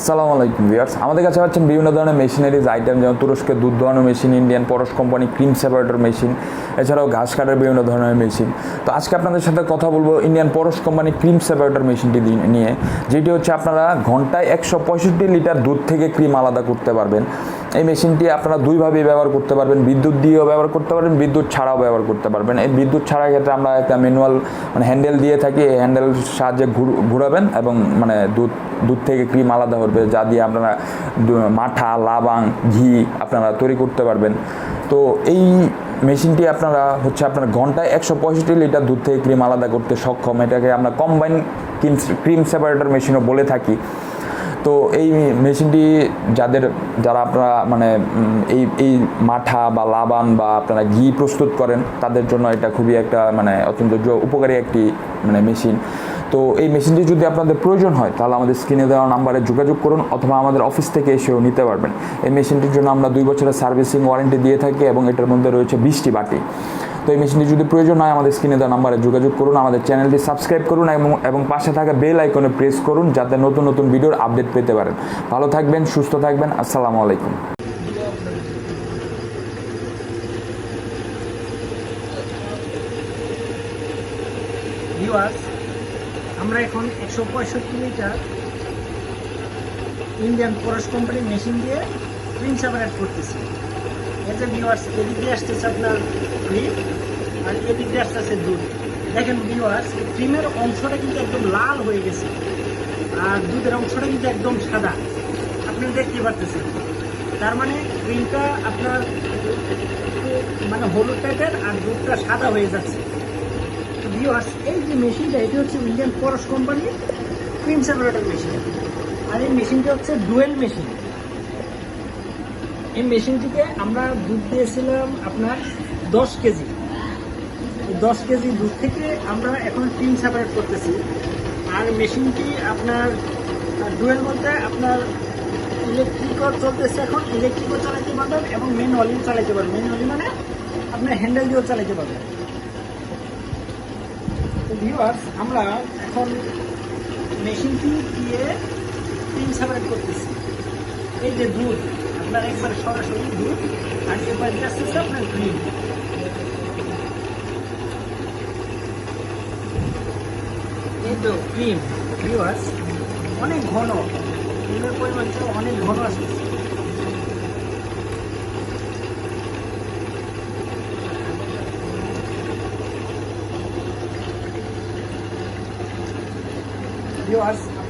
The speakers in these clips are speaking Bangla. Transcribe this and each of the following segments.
আসসালামু আলাইকুম ভিউয়ার্স। আমাদের কাছে পাচ্ছেন বিভিন্ন ধরনের মেশিনারিজ আইটেম যেমন তুরস্কের দুধ ধোয়ানো machine Indian Parash company cream separator machine এছাড়াও ঘাস কাটার বিভিন্ন ধরনের মেশিন তো আজকে আপনাদের সাথে কথা বলব Indian Parash company cream separator মেশিনটি নিয়ে। যেটি হচ্ছে আপনারা ঘন্টায় একশো পঁয়ষট্টি লিটার দুধ থেকে ক্রিম আলাদা করতে পারবেন। এই মেশিনটি আপনারা দুইভাবে ব্যবহার করতে পারবেন। বিদ্যুৎ দিয়েও ব্যবহার করতে পারবেন, বিদ্যুৎ ছাড়াও ব্যবহার করতে পারবেন। এই বিদ্যুৎ ছাড়ার ক্ষেত্রে আমরা একটা ম্যানুয়াল মানে হ্যান্ডেল দিয়ে থাকি। এই হ্যান্ডেল সাহায্যে ঘুরাবেন এবং মানে দুধ দুধ থেকে ক্রিম আলাদা হবে যা দিয়ে আপনারা মাঠা, লাবাং, ঘি আপনারা তৈরি করতে পারবেন। তো এই মেশিনটি আপনারা হচ্ছে আপনার ঘন্টায় একশো পঁয়ষট্টি লিটার দুধ থেকে ক্রিম আলাদা করতে সক্ষম। এটাকে আমরা কম্বাইন ক্রিম সেপারেটর মেশিনও বলে থাকি। তো এই মেশিনটি যাদের, যারা আপনারা মানে এই এই মাঠা বা লাবান বা আপনারা ঘি প্রস্তুত করেন, তাদের জন্য এটা খুবই একটা মানে অত্যন্ত উপকারী একটি মানে মেশিন। তো এই মেশিনটি যদি আপনাদের প্রয়োজন হয়, তাহলে আমাদের স্ক্রিনে দেওয়া নাম্বারে যোগাযোগ করুন অথবা আমাদের অফিস থেকে এসেও নিতে পারবেন। এই মেশিনটির জন্য আমরা দুই বছরের সার্ভিসিং ওয়ারেন্টি দিয়ে থাকি এবং এটার মধ্যে রয়েছে বিশটি বাটি। তো এই মেশিনটি যদি প্রয়োজন হয় আমাদের স্ক্রিনে দেওয়া নাম্বারে যোগাযোগ করুন, আমাদের চ্যানেলটি সাবস্ক্রাইব করুন এবং এবং পাশে থাকা বেল আইকনে প্রেস করুন যাতে নতুন নতুন ভিডিওর আপডেট পেতে পারেন। ভালো থাকবেন, সুস্থ থাকবেন, আসসালামু আলাইকুম। আমরা এখন একশো পঁয়ষট্টি লিটার ইন্ডিয়ান পরশ কোম্পানির মেশিন দিয়ে সেপারেট করতেছি। এই যে ভিউয়ার্স এদিক দিয়ে আসতেছে আপনার ক্রিম আর এদিক দিয়ে আসতেছে দুধ দেখেন ভিউয়ার্স ক্রিমের অংশটা কিন্তু একদম লাল হয়ে গেছে। আর দুধের অংশটা কিন্তু একদম সাদা। আপনি দেখতে পারতেছেন তার মানে ক্রিমটা আপনার মানে হলুদ টাইপের আর দুধটা সাদা হয়ে যাচ্ছে। ভিউয়ার্স এই যে মেশিনটা, এটি হচ্ছে ইন্ডিয়ান পরশ কোম্পানির ক্রিম সেপারেটর মেশিন আর এই মেশিনটা হচ্ছে ডুয়েল মেশিন এই মেশিনটিতে আমরা দুধ দিয়েছিলাম আপনার দশ কেজি। দশ কেজি দুধ থেকে আমরা এখন ক্রিম সেপারেট করতেছি। আর মেশিনটি আপনার ডুয়েল বলতে আপনার ইলেকট্রিকও চলতেছে এখন। ইলেকট্রিকও চালাতে পারবেন এবং ম্যানুয়ালিও চালাতে পারবেন। ম্যানুয়ালি মানে আপনার হ্যান্ডেল দিয়েও চালাতে পারবেন। তো ভিউয়ার্স আমরা এখন মেশিনটি দিয়ে ক্রিম সেপারেট করতেছি। এই যে দুধ আপনার একবার সরাসরি দুধ আর এবার আসতেছে আপনার ক্রিম এই ক্রিম ভিউয়ার্স অনেক ঘন। ক্রিমের পরিমাণটা অনেক ঘন আসতেছে ভিউয়ার্স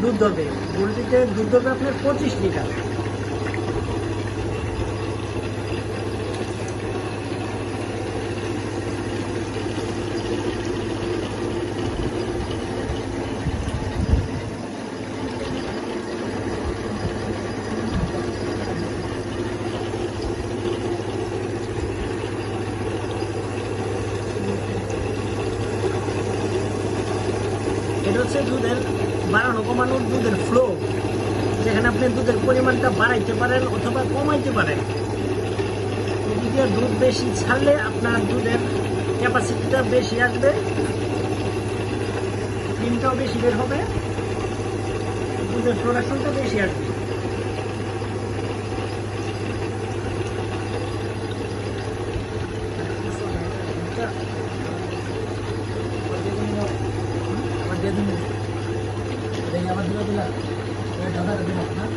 দুধ ধরবে বোলটিতে দুধ ধরবে আপনার পঁচিশ লিটার এটা হচ্ছে দুধের বাড়ানো, কমানোর দুধের ফ্লো যেখানে আপনি দুধের পরিমাণটা বাড়াইতে পারেন অথবা কমাইতে পারেন। এদিকে দুধ বেশি ছাড়লে আপনার দুধের ক্যাপাসিটিটা বেশি আসবে, ডিমটাও বেশি বের হবে, দুধের প্রোডাকশনটা বেশি আসবে। আবার பதிலாக ரேட்டாக தான் ரெடி பண்ணேன்